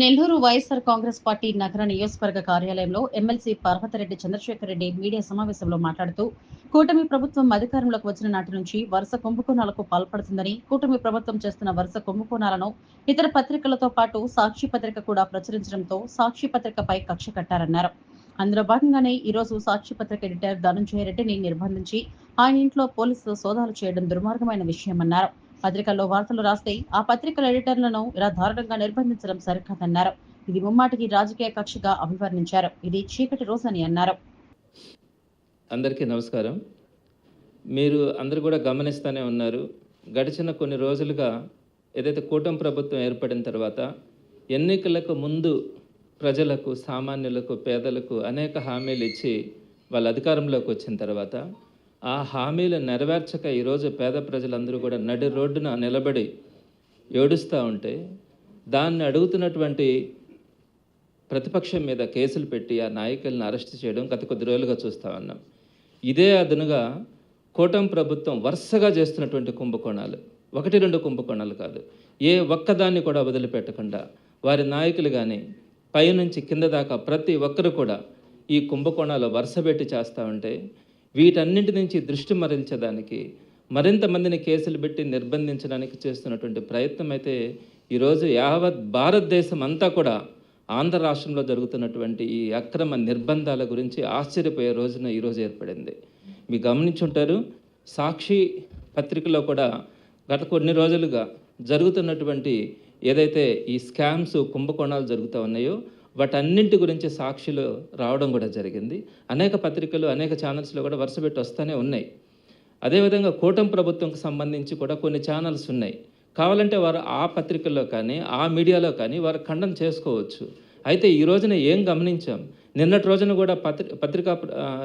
Nellore YSR Congress party నగర నియోజకవర్గ కార్యాలయంలో ఎమ్మెల్సీ పర్వతరెడ్డి చంద్రశేఖర్ రెడ్డి మీడియా సమావేశంలో మాట్లాడుతూ కూటమి ప్రభుత్వం అధికారంలోకి వచ్చిన నాటి నుంచి వరుస కుంభకోణాలకు పాల్పడుతుందని కూటమి ప్రభుత్వం చేస్తున్న వరుస కుంభకోణాలను ఇతర పత్రికలతో పాటు సాక్షి పత్రిక కూడా ప్రచురించడంతో సాక్షి పత్రికపై కక్ష కట్టారన్నారు. అందులో భాగంగానే ఈ రోజు సాక్షి పత్రిక ఎడిటర్ ధనంజయ రెడ్డిని నిర్బంధించి ఆయన ఇంట్లో పోలీసులు సోదాలు చేయడం దుర్మార్గమైన విషయమన్నారు. పత్రికల్లో వార్తలు రాస్తే ఆ పత్రికల ఎడిటర్లను ఇలా దారుణంగా నిర్బంధించడం సరికాదన్నారు. ఇది ముమ్మాటికి రాజకీయ కక్షగా అభివర్ణించారు. ఇది చీకటి రోజని అన్నారు. అందరికీ నమస్కారం. మీరు అందరూ కూడా గమనిస్తూనే ఉన్నారు. గడిచిన కొన్ని రోజులుగా ఏదైతే కూటమి ప్రభుత్వం ఏర్పడిన తర్వాత ఎన్నికలకు ముందు ప్రజలకు సామాన్యులకు పేదలకు అనేక హామీలు ఇచ్చి వాళ్ళ అధికారంలోకి వచ్చిన తర్వాత ఆ హామీలు నెరవేర్చక ఈరోజు పేద ప్రజలందరూ కూడా నడి రోడ్డున నిలబడి ఏడుస్తూ ఉంటే దాన్ని అడుగుతున్నటువంటి ప్రతిపక్షం మీద కేసులు పెట్టి ఆ నాయకులను అరెస్ట్ చేయడం గత కొద్ది రోజులుగా చూస్తూ ఉన్నాం. ఇదే అదనుగా కూటమి ప్రభుత్వం వరుసగా చేస్తున్నటువంటి కుంభకోణాలు. ఒకటి రెండు కుంభకోణాలు కాదు. ఏ ఒక్కదాన్ని కూడా వదిలిపెట్టకుండా వారి నాయకులు కానీ పైనుంచి కింద దాకా ప్రతి ఒక్కరు కూడా ఈ కుంభకోణాలు వరుసపెట్టి చేస్తూ ఉంటే వీటన్నింటి నుంచి దృష్టి మరల్చడానికి మరింత మందిని కేసులు పెట్టి నిర్బంధించడానికి చేస్తున్నటువంటి ప్రయత్నం అయితే ఈరోజు యావత్ భారతదేశం అంతా కూడా ఆంధ్ర రాష్ట్రంలో జరుగుతున్నటువంటి ఈ అక్రమ నిర్బంధాల గురించి ఆశ్చర్యపోయే రోజున ఈరోజు ఏర్పడింది. మీరు గమనించుంటారు సాక్షి పత్రికలో కూడా గత కొన్ని రోజులుగా జరుగుతున్నటువంటి ఏదైతే ఈ స్కామ్స్ కుంభకోణాలు జరుగుతూ ఉన్నాయో వాటన్నింటి గురించి సాక్షిలో రావడం కూడా జరిగింది. అనేక పత్రికలు అనేక ఛానల్స్లో కూడా వరుసపెట్టి వస్తూనే ఉన్నాయి. అదేవిధంగా కూటమి ప్రభుత్వంకి సంబంధించి కూడా కొన్ని ఛానల్స్ ఉన్నాయి. కావాలంటే వారు ఆ పత్రికల్లో కానీ ఆ మీడియాలో కానీ వారు ఖండన చేసుకోవచ్చు. అయితే ఈ రోజున ఏం గమనించాం? నిన్నటి రోజున కూడా పత్రి పత్రికా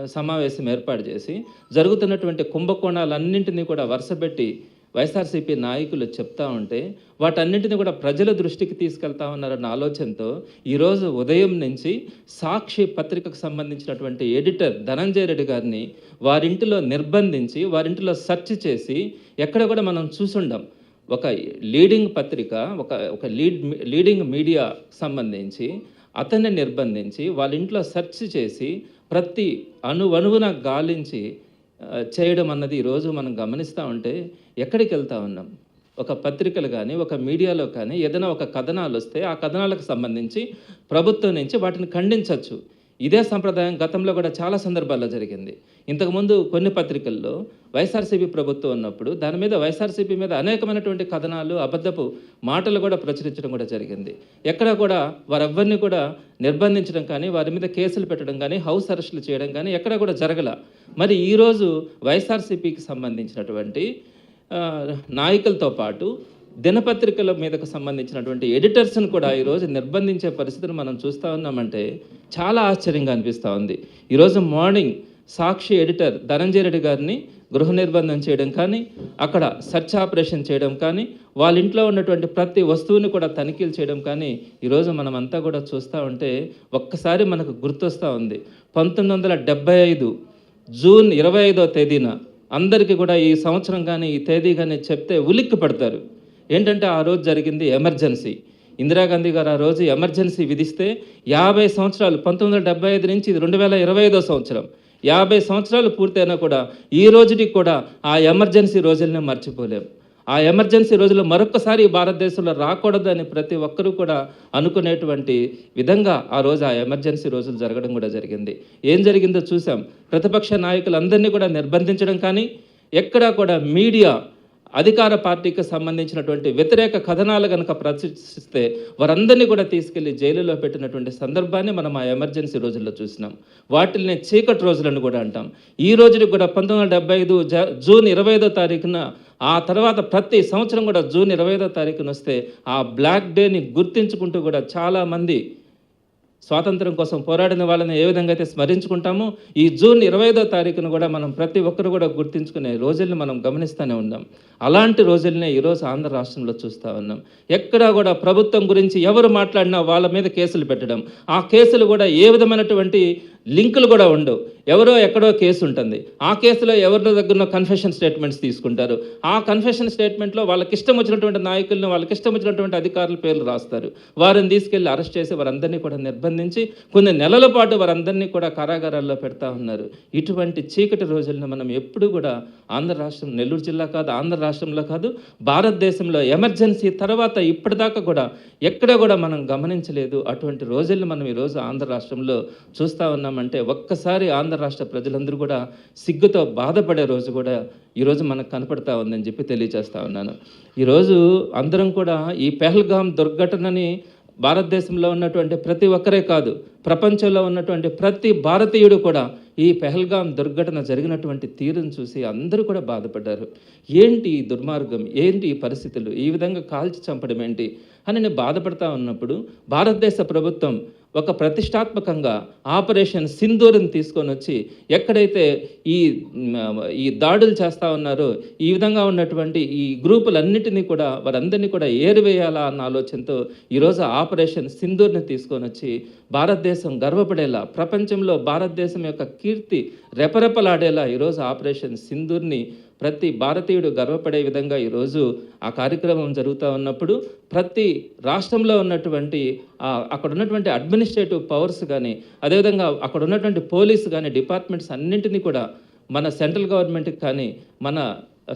సమావేశం ఏర్పాటు చేసి జరుగుతున్నటువంటి కుంభకోణాలన్నింటినీ కూడా వరుసపెట్టి వైఎస్ఆర్సీపీ నాయకులు చెప్తా ఉంటే వాటన్నింటిని కూడా ప్రజల దృష్టికి తీసుకెళ్తా ఉన్నారన్న ఆలోచనతో ఈరోజు ఉదయం నుంచి సాక్షి పత్రికకు సంబంధించినటువంటి ఎడిటర్ ధనంజయ రెడ్డి గారిని వారింటిలో నిర్బంధించి వారింటిలో సెర్చ్ చేసి ఎక్కడ కూడా మనం చూసుండం. ఒక లీడింగ్ పత్రిక ఒక ఒక లీడ్ లీడింగ్ మీడియా సంబంధించి అతన్ని నిర్బంధించి వాళ్ళ ఇంట్లో సెర్చ్ చేసి ప్రతి అణువణువున గాలించి చేయడం అన్నది ఈరోజు మనం గమనిస్తూ ఉంటే ఎక్కడికి వెళ్తా ఉన్నాం? ఒక పత్రికలు కానీ ఒక మీడియాలో కానీ ఏదైనా ఒక కథనాలు వస్తే ఆ కథనాలకు సంబంధించి ప్రభుత్వం నుంచి వాటిని ఖండించవచ్చు ఇదే సంప్రదాయం గతంలో కూడా చాలా సందర్భాల్లో జరిగింది. ఇంతకుముందు కొన్ని పత్రికల్లో వైఎస్ఆర్సీపీ ప్రభుత్వం ఉన్నప్పుడు దాని మీద వైఎస్ఆర్సీపీ మీద అనేకమైనటువంటి కథనాలు అబద్ధపు మాటలు కూడా ప్రచురించడం కూడా జరిగింది. ఎక్కడ కూడా వారెవ్వరిని కూడా నిర్బంధించడం కానీ వారి మీద కేసులు పెట్టడం కానీ హౌస్ అరెస్టులు చేయడం కానీ ఎక్కడ కూడా జరగల. మరి ఈరోజు వైఎస్ఆర్సీపీకి సంబంధించినటువంటి నాయకులతో పాటు దినపత్రికల మీదకు సంబంధించినటువంటి ఎడిటర్స్ని కూడా ఈరోజు నిర్బంధించే పరిస్థితిని మనం చూస్తూ ఉన్నామంటే చాలా ఆశ్చర్యంగా అనిపిస్తూ ఉంది. ఈరోజు మార్నింగ్ సాక్షి ఎడిటర్ ధనంజయ రెడ్డి గారిని గృహ నిర్బంధం చేయడం కానీ అక్కడ సెర్చ్ ఆపరేషన్ చేయడం కానీ వాళ్ళ ఇంట్లో ఉన్నటువంటి ప్రతి వస్తువుని కూడా తనిఖీలు చేయడం కానీ ఈరోజు మనం అంతా కూడా చూస్తూ ఉంటే ఒక్కసారి మనకు గుర్తొస్తూ ఉంది. పంతొమ్మిది వందల డెబ్బై ఐదు జూన్ ఇరవై ఐదో తేదీన అందరికీ కూడా ఈ సంవత్సరం కానీ ఈ తేదీ కానీ చెప్తే ఉలిక్కి పడతారు ఏంటంటే ఆ రోజు జరిగింది ఎమర్జెన్సీ. ఇందిరాగాంధీ గారు ఆ రోజు ఎమర్జెన్సీ విధిస్తే యాభై సంవత్సరాలు పంతొమ్మిది వందల డెబ్బై ఐదు నుంచి రెండు వేల ఇరవై ఐదో సంవత్సరం. యాభై సంవత్సరాలు పూర్తయినా కూడా ఈ రోజుకి కూడా ఆ ఎమర్జెన్సీ రోజులనే మర్చిపోలేం. ఆ ఎమర్జెన్సీ రోజులు మరొకసారి భారతదేశంలో రాకూడదని ప్రతి ఒక్కరూ కూడా అనుకునేటువంటి విధంగా ఆ రోజు ఆ ఎమర్జెన్సీ రోజులు జరగడం కూడా జరిగింది. ఏం జరిగిందో చూసాం ప్రతిపక్ష నాయకులందరినీ కూడా నిర్బంధించడం కానీ ఎక్కడా కూడా మీడియా అధికార పార్టీకి సంబంధించినటువంటి వ్యతిరేక కథనాలు కనుక ప్రదర్శిస్తే వారందరినీ కూడా తీసుకెళ్ళి జైలులో పెట్టినటువంటి సందర్భాన్ని మనం ఆ ఎమర్జెన్సీ రోజుల్లో చూసినాం. వాటిని చీకటి రోజులను కూడా అంటాం. ఈ రోజుని కూడా పంతొమ్మిది వందల ఐదు జ జూన్ ఇరవై ఐదో తారీఖున ఆ తర్వాత ప్రతి సంవత్సరం కూడా జూన్ ఇరవై ఐదో తారీఖున వస్తే ఆ బ్లాక్ డేని గుర్తించుకుంటూ కూడా చాలామంది స్వాతంత్రం కోసం పోరాడిన వాళ్ళని ఏ విధంగా అయితే స్మరించుకుంటామో ఈ జూన్ ఇరవై ఐదో తారీఖున కూడా మనం ప్రతి ఒక్కరు కూడా గుర్తించుకునే రోజుల్ని మనం గమనిస్తూనే ఉన్నాం. అలాంటి రోజుల్నే ఈరోజు ఆంధ్ర రాష్ట్రంలో చూస్తూ ఉన్నాం. ఎక్కడా కూడా ప్రభుత్వం గురించి ఎవరు మాట్లాడినా వాళ్ళ మీద కేసులు పెట్టడం ఆ కేసులు కూడా ఏ విధమైనటువంటి లింకులు కూడా ఉండవు. ఎవరో ఎక్కడో కేసు ఉంటుంది. ఆ కేసులో ఎవరి దగ్గర కన్ఫెషన్ స్టేట్మెంట్స్ తీసుకుంటారు. ఆ కన్ఫెషన్ స్టేట్మెంట్లో వాళ్ళకి ఇష్టం వచ్చినటువంటి నాయకులను వాళ్ళకి ఇష్టం వచ్చినటువంటి అధికారుల పేర్లు రాస్తారు. వారిని తీసుకెళ్ళి అరెస్ట్ చేసి వారందరినీ కూడా నిర్బంధించి కొన్ని నెలల పాటు వారందరినీ కూడా కారాగారాల్లో పెడతా ఉన్నారు. ఇటువంటి చీకటి రోజులను మనం ఎప్పుడు కూడా ఆంధ్ర రాష్ట్రం నెల్లూరు జిల్లా కాదు ఆంధ్ర రాష్ట్రంలో కాదు భారతదేశంలో ఎమర్జెన్సీ తర్వాత ఇప్పటిదాకా కూడా ఎక్కడ కూడా మనం గమనించలేదు. అటువంటి రోజులను మనం ఈరోజు ఆంధ్ర రాష్ట్రంలో చూస్తూ ఉన్నామంటే ఒక్కసారి ఆంధ్ర రాష్ట్ర ప్రజలందరూ కూడా సిగ్గుతో బాధపడే రోజు కూడా ఈరోజు మనకు కనపడతా ఉందని చెప్పి తెలియజేస్తా ఉన్నాను. ఈరోజు అందరం కూడా ఈ పెహల్గాం దుర్ఘటనని భారతదేశంలో ఉన్నటువంటి ప్రతి ఒక్కరే కాదు ప్రపంచంలో ఉన్నటువంటి ప్రతి భారతీయుడు కూడా ఈ పెహల్గాం దుర్ఘటన జరిగినటువంటి తీరును చూసి అందరూ కూడా బాధపడ్డారు. ఏంటి ఈ దుర్మార్గం? ఏంటి ఈ పరిస్థితులు? ఈ విధంగా కాల్చి చంపడం ఏంటి? అని నేను బాధపడతా ఉన్నప్పుడు భారతదేశ ప్రభుత్వం ఒక ప్రతిష్టాత్మకంగా ఆపరేషన్ సింధూర్ని తీసుకొని వచ్చి ఎక్కడైతే ఈ ఈ దాడులు చేస్తూ ఉన్నారో ఈ విధంగా ఉన్నటువంటి ఈ గ్రూపులన్నిటినీ కూడా వారందరినీ కూడా ఏరివేయాలా అన్న ఆలోచనతో ఈరోజు ఆపరేషన్ సింధూర్ని తీసుకొని వచ్చి భారతదేశం గర్వపడేలా ప్రపంచంలో భారతదేశం యొక్క కీర్తి రెపరెపలాడేలా ఈరోజు ఆపరేషన్ సింధూర్ని ప్రతి భారతీయుడు గర్వపడే విధంగా ఈరోజు ఆ కార్యక్రమం జరుగుతూ ఉన్నప్పుడు ప్రతి రాష్ట్రంలో ఉన్నటువంటి అక్కడ ఉన్నటువంటి అడ్మినిస్ట్రేటివ్ పవర్స్ కానీ అదేవిధంగా అక్కడ ఉన్నటువంటి పోలీస్ కానీ డిపార్ట్మెంట్స్ అన్నింటినీ కూడా మన సెంట్రల్ గవర్నమెంట్కి కానీ మన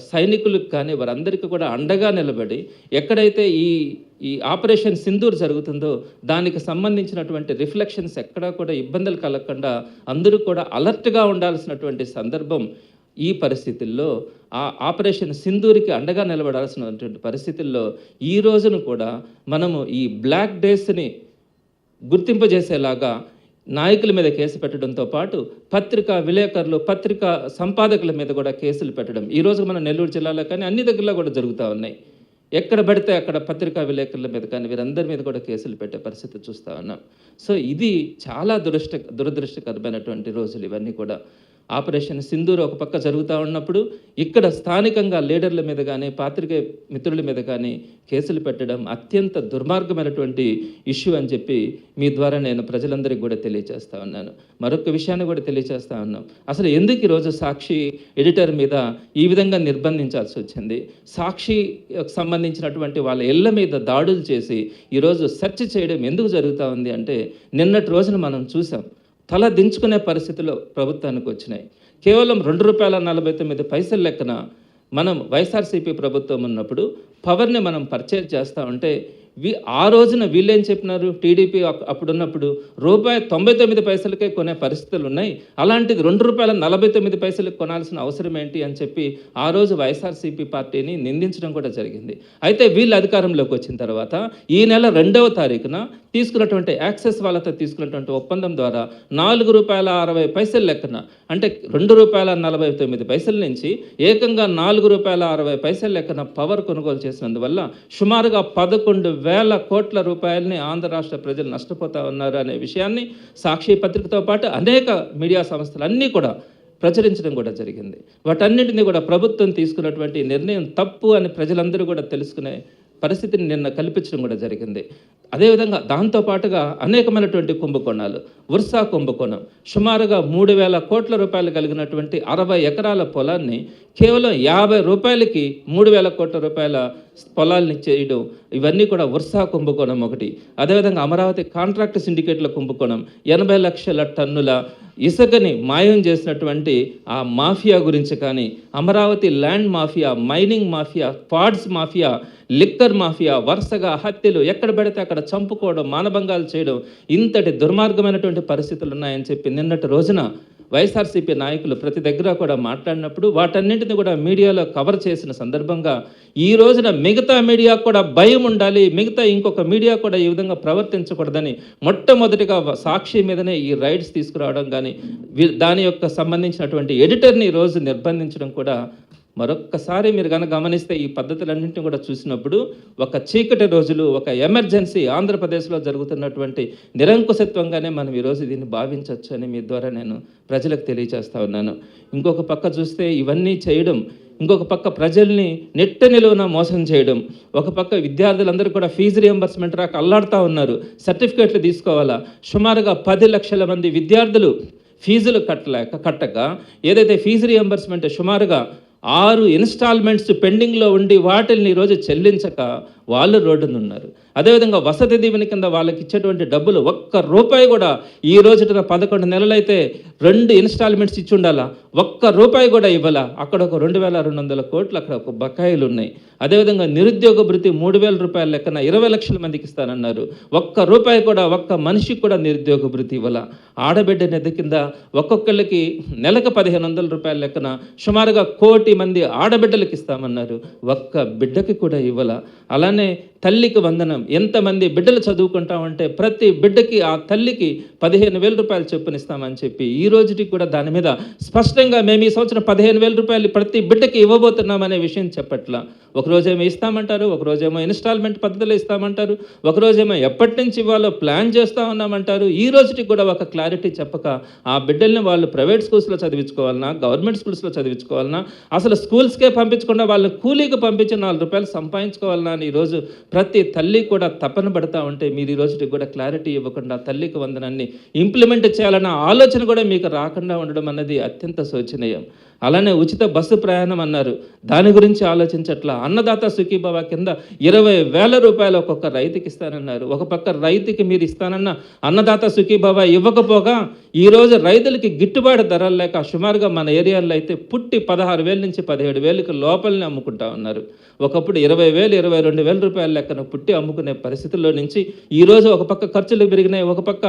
సైనికులకు కానీ వారందరికీ కూడా అండగా నిలబడి ఎక్కడైతే ఈ ఈ ఆపరేషన్ సింధూర్ జరుగుతుందో దానికి సంబంధించినటువంటి రిఫ్లెక్షన్స్ ఎక్కడా కూడా ఇబ్బందులు కలగకుండా అందరూ కూడా అలర్ట్గా ఉండాల్సినటువంటి సందర్భం ఈ పరిస్థితుల్లో ఆ ఆపరేషన్ సింధూరికి అండగా నిలబడాల్సినటువంటి పరిస్థితుల్లో ఈ రోజును కూడా మనము ఈ బ్లాక్ డేస్ని గుర్తింపజేసేలాగా నాయకుల మీద కేసు పెట్టడంతో పాటు పత్రికా విలేకరులు పత్రికా సంపాదకుల మీద కూడా కేసులు పెట్టడం. ఈ రోజు మన నెల్లూరు జిల్లాలో కానీ అన్ని దగ్గరలో కూడా జరుగుతూ ఉన్నాయి. ఎక్కడ పడితే అక్కడ పత్రికా విలేకరుల మీద కానీ వీరందరి మీద కూడా కేసులు పెట్టే పరిస్థితి చూస్తూ ఉన్నాం. సో ఇది చాలా దురష్ట దురదృష్టకరమైనటువంటి రోజులు ఇవన్నీ కూడా. ఆపరేషన్ సింధూర్ ఒక పక్క జరుగుతూ ఉన్నప్పుడు ఇక్కడ స్థానికంగా లీడర్ల మీద కానీ పాత్రికే మిత్రుల మీద కానీ కేసులు పెట్టడం అత్యంత దుర్మార్గమైనటువంటి ఇష్యూ అని చెప్పి మీ ద్వారా నేను ప్రజలందరికీ కూడా తెలియజేస్తా ఉన్నాను. మరొక విషయాన్ని కూడా తెలియజేస్తా ఉన్నాం. అసలు ఎందుకు ఈరోజు సాక్షి ఎడిటర్ మీద ఈ విధంగా నిర్బంధించాల్సి వచ్చింది? సాక్షి సంబంధించినటువంటి వాళ్ళ ఇళ్ళ మీద దాడులు చేసి ఈరోజు సెర్చ్ చేయడం ఎందుకు జరుగుతూ ఉంది అంటే నిన్నటి రోజున మనం చూసాం. తల దించుకునే పరిస్థితులు ప్రభుత్వానికి వచ్చినాయి. కేవలం రెండు రూపాయల నలభై తొమ్మిది పైసల లెక్కన మనం వైఎస్ఆర్సీపీ ప్రభుత్వం ఉన్నప్పుడు పవర్ని మనం పర్చేజ్ చేస్తూ ఉంటే వి ఆ రోజున వీళ్ళేం చెప్పినారు? టీడీపీ అప్- అప్పుడున్నప్పుడు రూపాయి తొంభై తొమ్మిది పైసలకే కొనే పరిస్థితులు ఉన్నాయి. అలాంటిది రెండు రూపాయల నలభై తొమ్మిది పైసలకు కొనాల్సిన అవసరం ఏంటి అని చెప్పి ఆ రోజు వైఎస్ఆర్సీపీ పార్టీని నిందించడం కూడా జరిగింది. అయితే వీళ్ళు అధికారంలోకి వచ్చిన తర్వాత ఈ నెల రెండవ తారీఖున తీసుకున్నటువంటి యాక్సెస్ వాళ్ళతో తీసుకున్నటువంటి ఒప్పందం ద్వారా నాలుగు రూపాయల అరవై పైసల లెక్కన అంటే రెండు రూపాయల నలభై తొమ్మిది పైసల నుంచి ఏకంగా నాలుగు రూపాయల అరవై పైసల లెక్కన పవర్ కొనుగోలు చేసినందువల్ల సుమారుగా పదకొండు వేల కోట్ల రూపాయలని ఆంధ్ర రాష్ట్ర ప్రజలు నష్టపోతా ఉన్నారు అనే విషయాన్ని సాక్షి పత్రికతో పాటు అనేక మీడియా సంస్థలు అన్నీ కూడా ప్రచురించడం కూడా జరిగింది. వాటన్నిటిని కూడా ప్రభుత్వం తీసుకున్నటువంటి నిర్ణయం తప్పు అని ప్రజలందరూ కూడా తెలుసుకునే పరిస్థితిని నిన్న కల్పించడం కూడా జరిగింది. అదేవిధంగా దాంతో పాటుగా అనేకమైనటువంటి కుంభకోణాలు. ఉర్సా కుంభకోణం. సుమారుగా మూడు వేల కోట్ల రూపాయలు కలిగినటువంటి అరవై ఎకరాల పొలాన్ని కేవలం యాభై రూపాయలకి మూడు వేల కోట్ల రూపాయల పొలాల్ని చేయడం ఇవన్నీ కూడా వర్షా కుంభకోణం ఒకటి. అదేవిధంగా అమరావతి కాంట్రాక్ట్ సిండికేట్ల కుంభకోణం. ఎనభై లక్షల టన్నుల ఇసుకని మాయం చేసినటువంటి ఆ మాఫియా గురించి కానీ Amaravati land mafia mining mafia pads mafia liquor mafia వరుసగా హత్యలు ఎక్కడ పడితే అక్కడ చంపుకోవడం మానభంగాలు చేయడం ఇంతటి దుర్మార్గమైనటువంటి పరిస్థితులు ఉన్నాయని చెప్పి నిన్నటి రోజున వైఎస్ఆర్సీపీ నాయకులు ప్రతి దగ్గర కూడా మాట్లాడినప్పుడు వాటన్నింటిని కూడా మీడియాలో కవర్ చేసిన సందర్భంగా ఈ రోజున మిగతా మీడియా కూడా భయం ఉండాలి మిగతా ఇంకొక మీడియా కూడా ఈ విధంగా ప్రవర్తించకూడదని మొట్టమొదటిగా సాక్షి మీదనే ఈ రైట్స్ తీసుకురావడం కానీ దాని యొక్క సంబంధించినటువంటి ఎడిటర్ని ఈరోజు రోజు నిర్బంధించడం కూడా మరొక్కసారి మీరు కనుక గమనిస్తే ఈ పద్ధతులన్నింటినీ కూడా చూసినప్పుడు ఒక చీకటి రోజులు ఒక ఎమర్జెన్సీ ఆంధ్రప్రదేశ్లో జరుగుతున్నటువంటి నిరంకుశత్వంగానే మనం ఈరోజు దీన్ని భావించవచ్చు అని మీ ద్వారా నేను ప్రజలకు తెలియజేస్తా ఉన్నాను. ఇంకొక పక్క చూస్తే ఇవన్నీ చేయడం ఇంకొక పక్క ప్రజల్ని నెట్ట నిలువున మోసం చేయడం ఒక పక్క విద్యార్థులందరూ కూడా ఫీజు రియంబర్స్మెంట్ రాక అల్లాడుతూ ఉన్నారు. సర్టిఫికేట్లు తీసుకోవాలా? సుమారుగా పది లక్షల మంది విద్యార్థులు ఫీజులు కట్టలేక కట్టక ఏదైతే ఫీజు రియంబర్స్మెంట్ సుమారుగా ఆరు ఇన్స్టాల్మెంట్స్ పెండింగ్లో ఉండి వాటిని ఈరోజు చెల్లించక వాళ్ళు రోడ్డున ఉన్నారు. అదేవిధంగా వసతి దీవెన కింద వాళ్ళకి ఇచ్చేటువంటి డబ్బులు ఒక్క రూపాయి కూడా ఈ రోజున పదకొండు నెలలైతే రెండు ఇన్స్టాల్మెంట్స్ ఇచ్చి ఉండాలా? ఒక్క రూపాయి కూడా ఇవ్వాల? అక్కడ ఒక రెండు వేల రెండు వందల కోట్లు అక్కడ ఒక బకాయిలు ఉన్నాయి. అదేవిధంగా నిరుద్యోగ భృతి మూడు వేల రూపాయల లెక్కన ఇరవై లక్షల మందికి ఇస్తానన్నారు. ఒక్క రూపాయి కూడా ఒక్క మనిషికి కూడా నిరుద్యోగ భృతి ఇవ్వాల? ఆడబిడ్డ నిధి కింద ఒక్కొక్కళ్ళకి నెలకు పదిహేను వందల రూపాయల లెక్కన సుమారుగా కోటి మంది ఆడబిడ్డలకు ఇస్తామన్నారు. ఒక్క బిడ్డకి కూడా ఇవ్వాల? అలానే અને తల్లికి వందనం. ఎంతమంది బిడ్డలు చదువుకుంటామంటే ప్రతి బిడ్డకి ఆ తల్లికి పదిహేను వేల రూపాయలు చొప్పునిస్తామని చెప్పి ఈ రోజుకి కూడా దాని మీద స్పష్టంగా మేము ఈ సంవత్సరం పదిహేను వేల రూపాయలు ప్రతి బిడ్డకి ఇవ్వబోతున్నామనే విషయం చెప్పట్లా. ఒకరోజేమో ఇస్తామంటారు ఒకరోజేమో ఇన్స్టాల్మెంట్ పద్ధతిలో ఇస్తామంటారు ఒకరోజేమో ఎప్పటి నుంచి ఇవ్వాలో ప్లాన్ చేస్తా ఉన్నామంటారు. ఈ రోజుకి కూడా ఒక క్లారిటీ చెప్పక ఆ బిడ్డల్ని వాళ్ళు ప్రైవేట్ స్కూల్స్లో చదివించుకోవాలన్నా గవర్నమెంట్ స్కూల్స్లో చదివించుకోవాలన్నా అసలు స్కూల్స్కే పంపించకుండా వాళ్ళని కూలీకి పంపించి నాలుగు రూపాయలు సంపాదించుకోవాలన్నా అని ఈరోజు ప్రతి తల్లి కూడా తపన పడతా ఉంటే మీరు ఈ రోజుకి కూడా క్లారిటీ ఇవ్వకుండా తల్లికి వందనాన్ని ఇంప్లిమెంట్ చేయాలన్న ఆలోచన కూడా మీకు రాకుండా ఉండడం అన్నది అత్యంత శోచనీయం. అలానే ఉచిత బస్సు ప్రయాణం అన్నారు. దాని గురించి ఆలోచించట్లా. అన్నదాత సుఖీభావ కింద ఇరవై వేల రూపాయలు ఒక్కొక్క రైతుకి ఇస్తానన్నారు. ఒక పక్క రైతుకి మీరు ఇస్తానన్న అన్నదాత సుఖీభావ ఇవ్వకపోగా ఈరోజు రైతులకి గిట్టుబాటు ధరలు లేక సుమారుగా మన ఏరియాలో అయితే పుట్టి పదహారు వేల నుంచి పదిహేడు వేలకు లోపలనే అమ్ముకుంటా ఉన్నారు. ఒకప్పుడు ఇరవై వేలు ఇరవై రెండు వేల రూపాయల లెక్కన పుట్టి అమ్ముకునే పరిస్థితుల్లో నుంచి ఈరోజు ఒక పక్క ఖర్చులు పెరిగినాయి ఒక పక్క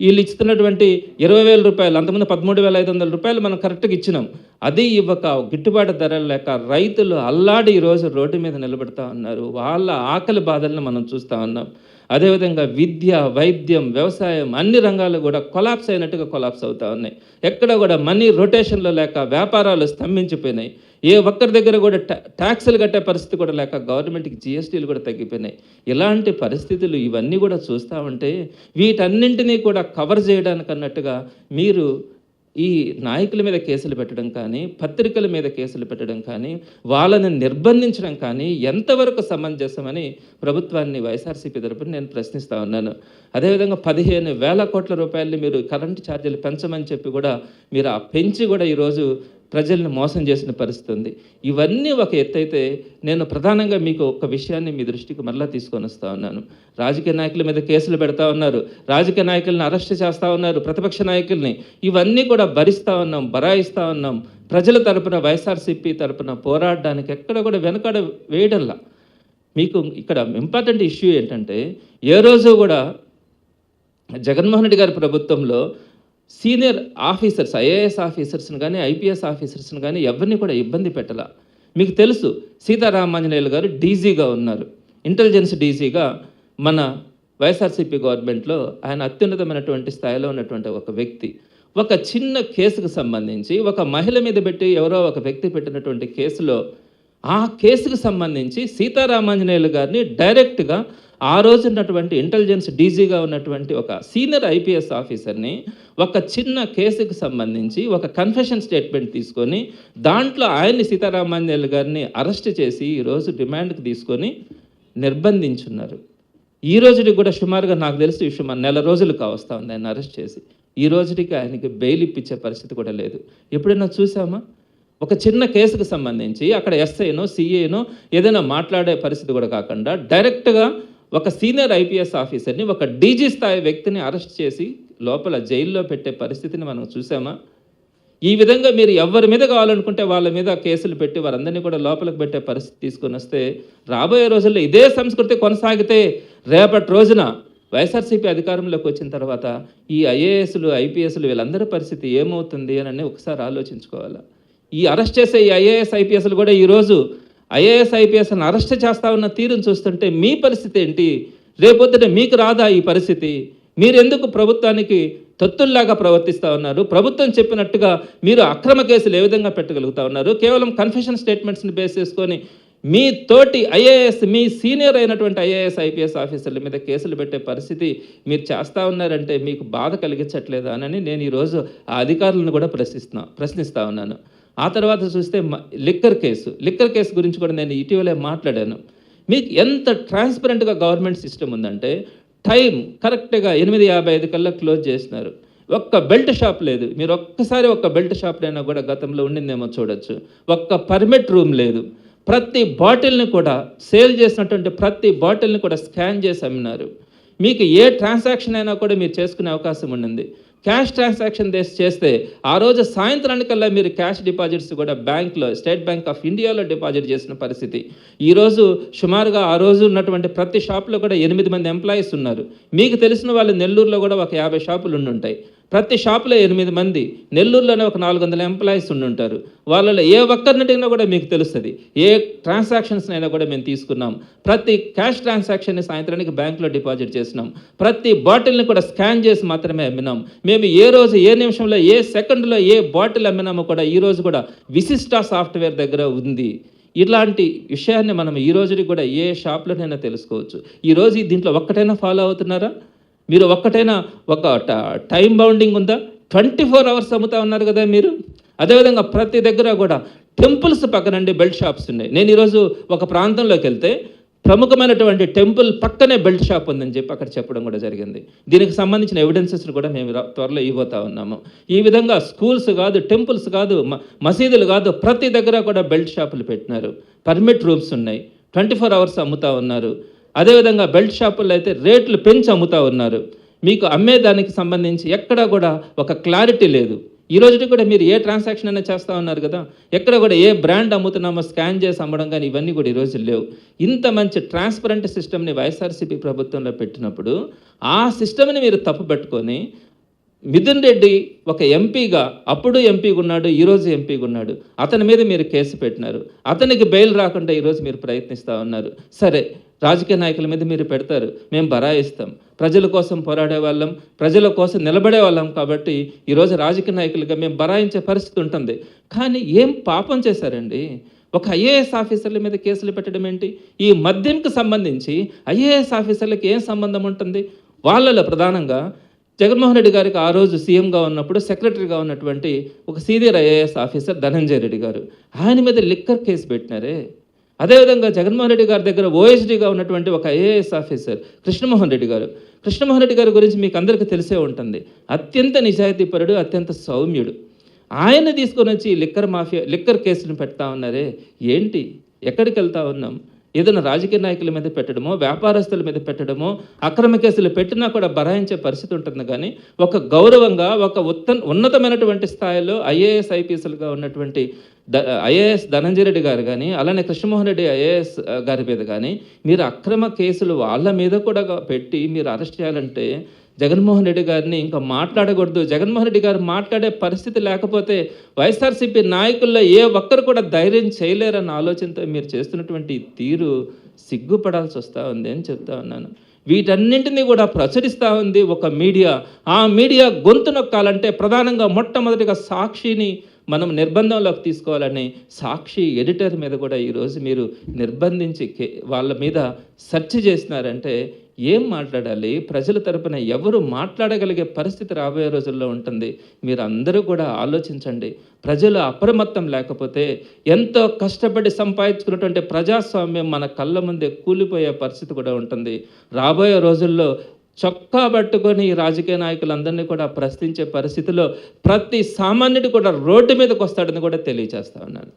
వీళ్ళు ఇస్తున్నటువంటి ఇరవై వేల రూపాయలు అంతకుముందు పదమూడు వేల ఐదు వందల రూపాయలు మనం కరెక్ట్గా ఇచ్చినాం. అది ఇవ్వక గిట్టుబాటు ధరలు లేక రైతులు అల్లాడి ఈరోజు రోడ్డు మీద నిలబెడతా ఉన్నారు. వాళ్ళ ఆకలి బాధలను మనం చూస్తూ ఉన్నాం. అదేవిధంగా విద్య వైద్యం వ్యవసాయం అన్ని రంగాలు కూడా కొలాప్స్ అయినట్టుగా కొలాప్స్ అవుతా ఉన్నాయి. ఎక్కడ కూడా మనీ రొటేషన్లో లేక వ్యాపారాలు స్తంభించిపోయినాయి. ఏ ఒక్కరి దగ్గర కూడా ట్యాక్సులు కట్టే పరిస్థితి కూడా లేక గవర్నమెంట్కి జిఎస్టీలు కూడా తగ్గిపోయినాయి. ఇలాంటి పరిస్థితులు ఇవన్నీ కూడా చూస్తూ ఉంటే వీటన్నింటినీ కూడా కవర్ చేయడానికి అన్నట్టుగా మీరు ఈ నాయకుల మీద కేసులు పెట్టడం కానీ పత్రికల మీద కేసులు పెట్టడం కానీ వాళ్ళని నిర్బంధించడం కానీ ఎంతవరకు సమంజసమని ప్రభుత్వాన్ని వైఎస్ఆర్సీపీ తరపున నేను ప్రశ్నిస్తా ఉన్నాను. అదేవిధంగా పదిహేను వేల కోట్ల రూపాయలని మీరు కరెంటు ఛార్జీలు పెంచమని చెప్పి కూడా మీరు ఆ పెంచి కూడా ఈరోజు ప్రజల్ని మోసం చేసిన పరిస్థితి ఉంది. ఇవన్నీ ఒక ఎత్తైతే నేను ప్రధానంగా మీకు ఒక విషయాన్ని మీ దృష్టికి మరలా తీసుకొని వస్తా ఉన్నాను. రాజకీయ నాయకుల మీద కేసులు పెడతా ఉన్నారు. రాజకీయ నాయకుల్ని అరెస్ట్ చేస్తూ ఉన్నారు. ప్రతిపక్ష నాయకుల్ని. ఇవన్నీ కూడా భరిస్తూ ఉన్నాం బరాయిస్తూ ఉన్నాం. ప్రజల తరపున వైఎస్ఆర్సీపీ తరపున పోరాడడానికి ఎక్కడ కూడా వెనకడ వేయడంలా. మీకు ఇక్కడ ఇంపార్టెంట్ ఇష్యూ ఏంటంటే ఏ రోజు కూడా జగన్మోహన్ రెడ్డి గారి ప్రభుత్వంలో సీనియర్ ఆఫీసర్స్ ఐఏఎస్ ఆఫీసర్స్ని కానీ ఐపీఎస్ ఆఫీసర్స్ని కానీ ఎవరిని కూడా ఇబ్బంది పెట్టాల. మీకు తెలుసు సీతారామాంజనేయులు గారు డీజీగా ఉన్నారు. ఇంటెలిజెన్స్ డీజీగా మన వైఎస్ఆర్సీపీ గవర్నమెంట్లో ఆయన అత్యున్నతమైనటువంటి స్థాయిలో ఉన్నటువంటి ఒక వ్యక్తి. ఒక చిన్న కేసుకు సంబంధించి ఒక మహిళ మీద పెట్టి ఎవరో ఒక వ్యక్తి పెట్టినటువంటి కేసులో ఆ కేసుకు సంబంధించి సీతారామాంజనేయులు గారిని డైరెక్ట్గా ఆ రోజు ఉన్నటువంటి ఇంటెలిజెన్స్ డీజీగా ఉన్నటువంటి ఒక సీనియర్ ఐపీఎస్ ఆఫీసర్ని ఒక చిన్న కేసుకు సంబంధించి ఒక కన్ఫెషన్ స్టేట్మెంట్ తీసుకొని దాంట్లో ఆయన్ని సీతారామాంజనేయులు గారిని అరెస్ట్ చేసి ఈరోజు డిమాండ్కి తీసుకొని నిర్బంధించున్నారు. ఈ రోజుకి కూడా సుమారుగా నాకు తెలిసి సుమారు నెల రోజులు కావస్తా ఉంది ఆయన అరెస్ట్ చేసి. ఈ రోజుకి ఆయనకి బెయిల్ ఇప్పించే పరిస్థితి కూడా లేదు. ఎప్పుడైనా చూసామా? ఒక చిన్న కేసుకు సంబంధించి అక్కడ ఎస్ఐనో సిఏనో ఏదైనా మాట్లాడే పరిస్థితి కూడా కాకుండా డైరెక్ట్గా ఒక సీనియర్ ఐపీఎస్ ఆఫీసర్ని ఒక డీజీ స్థాయి వ్యక్తిని అరెస్ట్ చేసి లోపల జైల్లో పెట్టే పరిస్థితిని మనం చూసామా? ఈ విధంగా మీరు ఎవరి మీద కావాలనుకుంటే వాళ్ళ మీద కేసులు పెట్టి వారందరినీ కూడా లోపలికి పెట్టే పరిస్థితి తీసుకొని వస్తే రాబోయే రోజుల్లో ఇదే సంస్కృతి కొనసాగితే రేపటి రోజున వైఎస్ఆర్సీపీ అధికారంలోకి వచ్చిన తర్వాత ఈ ఐఏఎస్లు ఐపీఎస్లు వీళ్ళందరి పరిస్థితి ఏమవుతుంది అని ఒకసారి ఆలోచించుకోవాలా? ఈ అరెస్ట్ చేసే ఈ ఐఏఎస్ ఐపీఎస్లు కూడా ఈరోజు ఐఏఎస్ ఐపీఎస్ని అరెస్ట్ చేస్తా ఉన్న తీరును చూస్తుంటే మీ పరిస్థితి ఏంటి? రేపొద్దున మీకు రాదా ఈ పరిస్థితి? మీరెందుకు ప్రభుత్వానికి తత్తుల్లాగా ప్రవర్తిస్తూ ఉన్నారు? ప్రభుత్వం చెప్పినట్టుగా మీరు అక్రమ కేసులు ఏ విధంగా పెట్టగలుగుతా ఉన్నారు? కేవలం కన్ఫెషన్ స్టేట్మెంట్స్ని బేస్ చేసుకొని మీ తోటి ఐఏఎస్ మీ సీనియర్ అయినటువంటి ఐఏఎస్ ఐపీఎస్ ఆఫీసర్ల మీద కేసులు పెట్టే పరిస్థితి మీరు చేస్తూ ఉన్నారంటే మీకు బాధ కలిగించట్లేదా అని నేను ఈరోజు ఆ అధికారులను కూడా ప్రశ్నిస్తున్నా ప్రశ్నిస్తూ ఉన్నాను. ఆ తర్వాత చూస్తే లిక్కర్ కేసు. లిక్కర్ కేసు గురించి కూడా నేను ఇటీవలే మాట్లాడాను. మీకు ఎంత ట్రాన్స్పరెంట్గా గవర్నమెంట్ సిస్టమ్ ఉందంటే టైం కరెక్ట్గా ఎనిమిది యాభై ఐదు కల్లా క్లోజ్ చేసినారు. ఒక్క బెల్ట్ షాప్ లేదు. మీరు ఒక్కసారి ఒక్క బెల్ట్ షాప్ అయినా కూడా గతంలో ఉండిందేమో చూడొచ్చు. ఒక్క పర్మిట్ రూమ్ లేదు. ప్రతి బాటిల్ని కూడా సేల్ చేసినటువంటి ప్రతి బాటిల్ని కూడా స్కాన్ చేసి అమ్మినారు. మీకు ఏ ట్రాన్సాక్షన్ అయినా కూడా మీరు చేసుకునే అవకాశం ఉండింది. క్యాష్ ట్రాన్సాక్షన్ చేసి చేస్తే ఆ రోజు సాయంత్రానికల్లా మీరు క్యాష్ డిపాజిట్స్ కూడా బ్యాంక్లో స్టేట్ బ్యాంక్ ఆఫ్ ఇండియాలో డిపాజిట్ చేసిన పరిస్థితి. ఈరోజు సుమారుగా ఆ రోజు ఉన్నటువంటి ప్రతి షాప్లో కూడా ఎనిమిది మంది ఎంప్లాయీస్ ఉన్నారు. మీకు తెలిసిన వాళ్ళు నెల్లూరులో కూడా ఒక యాభై షాపులు ఉండుంటాయి. ప్రతి షాపులో ఎనిమిది మంది నెల్లూరులోనే ఒక నాలుగు వందల ఎంప్లాయీస్ ఉండుంటారు. వాళ్ళలో ఏ ఒక్కరినటినా కూడా మీకు తెలుస్తుంది. ఏ ట్రాన్సాక్షన్స్ అయినా కూడా మేము తీసుకున్నాం. ప్రతి క్యాష్ ట్రాన్సాక్షన్ని సాయంత్రానికి బ్యాంకులో డిపాజిట్ చేసినాం. ప్రతి బాటిల్ని కూడా స్కాన్ చేసి మాత్రమే అమ్మినాం. మేము ఏ రోజు ఏ నిమిషంలో ఏ సెకండ్లో ఏ బాటిల్ అమ్మినామో కూడా ఈరోజు కూడా విశిష్ట సాఫ్ట్వేర్ దగ్గర ఉంది. ఇలాంటి విషయాన్ని మనం ఈ రోజుకి కూడా ఏ షాప్లోనైనా తెలుసుకోవచ్చు. ఈరోజు దీంట్లో ఒక్కటైనా ఫాలో అవుతున్నారా? మీరు ఒక్కటైనా ఒక ట- టైం బౌండింగ్ ఉందా? ట్వంటీ ఫోర్ అవర్స్ అమ్ముతా ఉన్నారు కదా మీరు. అదేవిధంగా ప్రతి దగ్గర కూడా టెంపుల్స్ పక్కనండి బెల్ట్ షాప్స్ ఉన్నాయి. నేను ఈరోజు ఒక ప్రాంతంలోకి వెళ్తే ప్రముఖమైనటువంటి టెంపుల్ పక్కనే బెల్ట్ షాప్ ఉందని చెప్పి అక్కడ చెప్పడం కూడా జరిగింది. దీనికి సంబంధించిన ఎవిడెన్సెస్ కూడా మేము త్వరలో ఇవ్వబోతా ఉన్నాము. ఈ విధంగా స్కూల్స్ కాదు టెంపుల్స్ కాదు మ- మసీదులు కాదు ప్రతి దగ్గర కూడా బెల్ట్ షాపులు పెట్టినారు. పర్మిట్ రూమ్స్ ఉన్నాయి. ట్వంటీ ఫోర్ అవర్స్ అమ్ముతా ఉన్నారు. అదేవిధంగా బెల్ట్ షాపుల్లో అయితే రేట్లు పెంచి అమ్ముతూ ఉన్నారు. మీకు అమ్మేదానికి సంబంధించి ఎక్కడా కూడా ఒక క్లారిటీ లేదు. ఈ రోజుకి కూడా మీరు ఏ ట్రాన్సాక్షన్ అయినా చేస్తూ ఉన్నారు కదా ఎక్కడ కూడా ఏ బ్రాండ్ అమ్ముతున్నామో స్కాన్ చేసి అమ్మడం కానీ ఇవన్నీ కూడా ఈరోజు లేవు. ఇంత మంచి ట్రాన్స్పరెంట్ సిస్టమ్ని వైఎస్ఆర్సీపీ ప్రభుత్వంలో పెట్టినప్పుడు ఆ సిస్టమ్ని మీరు తప్పు పెట్టుకొని మిథున్ రెడ్డి ఒక ఎంపీగా అప్పుడు ఎంపీగా ఉన్నాడు ఈరోజు ఎంపీగా ఉన్నాడు. అతని మీద మీరు కేసు పెట్టినారు. అతనికి బెయిల్ రాకుండా ఈరోజు మీరు ప్రయత్నిస్తూ ఉన్నారు. సరే రాజకీయ నాయకుల మీద మీరు పెడతారు మేము బరాయిస్తాం. ప్రజల కోసం పోరాడే వాళ్ళం ప్రజల కోసం నిలబడే వాళ్ళం కాబట్టి ఈరోజు రాజకీయ నాయకులుగా మేము బరాయించే పరిస్థితి ఉంటుంది. కానీ ఏం పాపం చేశారండి? ఒక ఐఏఎస్ ఆఫీసర్ల మీద కేసులు పెట్టడం ఏంటి? ఈ మద్యంకి సంబంధించి ఐఏఎస్ ఆఫీసర్లకు ఏం సంబంధం ఉంటుంది? వాళ్ళలో ప్రధానంగా జగన్మోహన్ రెడ్డి గారికి ఆ రోజు సీఎంగా ఉన్నప్పుడు సెక్రటరీగా ఉన్నటువంటి ఒక senior IAS officer Dhananjaya Reddy గారు. ఆయన మీద లిక్కర్ కేసు పెట్టినారే. అదేవిధంగా జగన్మోహన్ రెడ్డి గారి దగ్గర ఓఎస్డీగా ఉన్నటువంటి ఒక ఐఏఎస్ ఆఫీసర్ కృష్ణమోహన్ రెడ్డి గారు. కృష్ణమోహన్ రెడ్డి గారి గురించి మీకు అందరికీ తెలిసే ఉంటుంది. అత్యంత నిజాయితీపరుడు అత్యంత సౌమ్యుడు. ఆయన తీసుకొని వచ్చి లిక్కర్ మాఫియా లిక్కర్ కేసును పెడతా ఉన్నారే? ఏంటి? ఎక్కడికి వెళ్తా ఉన్నాం? ఏదైనా రాజకీయ నాయకుల మీద పెట్టడమో వ్యాపారస్తుల మీద పెట్టడమో అక్రమ కేసులు పెట్టినా కూడా బరాయించే పరిస్థితి ఉంటుంది కానీ ఒక గౌరవంగా ఒక ఉత్త ఉన్నతమైనటువంటి స్థాయిలో ఐఏఎస్ ఐపీఎస్లుగా ఉన్నటువంటి ఐఏఎస్ ధనంజయ రెడ్డి గారు కానీ అలానే కృష్ణమోహన్ రెడ్డి ఐఏఎస్ గారి మీద కానీ మీరు అక్రమ కేసులు వాళ్ళ మీద కూడా పెట్టి మీరు అరెస్ట్ చేయాలంటే జగన్మోహన్ రెడ్డి గారిని ఇంకా మాట్లాడకూడదు. జగన్మోహన్ రెడ్డి గారు మాట్లాడే పరిస్థితి లేకపోతే వైఎస్ఆర్సీపీ నాయకుల్లో ఏ ఒక్కరు కూడా ధైర్యం చేయలేరన్న ఆలోచనతో మీరు చేస్తున్నటువంటి తీరు సిగ్గుపడాల్సి వస్తూ ఉంది అని చెప్తా ఉన్నాను. వీటన్నింటినీ కూడా ప్రచురిస్తూ ఉంది ఒక మీడియా. ఆ మీడియా గొంతు నొక్కాలంటే ప్రధానంగా మొట్టమొదటిగా సాక్షిని మనం నిర్బంధంలోకి తీసుకోవాలని సాక్షి ఎడిటర్ మీద కూడా ఈరోజు మీరు నిర్బంధించి వాళ్ళ మీద సెర్చ్ చేసినారంటే ఏం మాట్లాడాలి? ప్రజల తరపున ఎవరు మాట్లాడగలిగే పరిస్థితి రాబోయే రోజుల్లో ఉంటుంది. మీరు అందరూ కూడా ఆలోచించండి. ప్రజలు అప్రమత్తం లేకపోతే ఎంతో కష్టపడి సంపాదించుకున్నటువంటి ప్రజాస్వామ్యం మన కళ్ళ ముందే కూలిపోయే పరిస్థితి కూడా ఉంటుంది. రాబోయే రోజుల్లో చొక్కా పట్టుకొని ఈ రాజకీయ నాయకులందరినీ కూడా ప్రశ్నించే పరిస్థితిలో ప్రతి సామాన్యుడు కూడా రోడ్డు మీదకి వస్తాడని కూడా తెలియజేస్తా ఉన్నాను.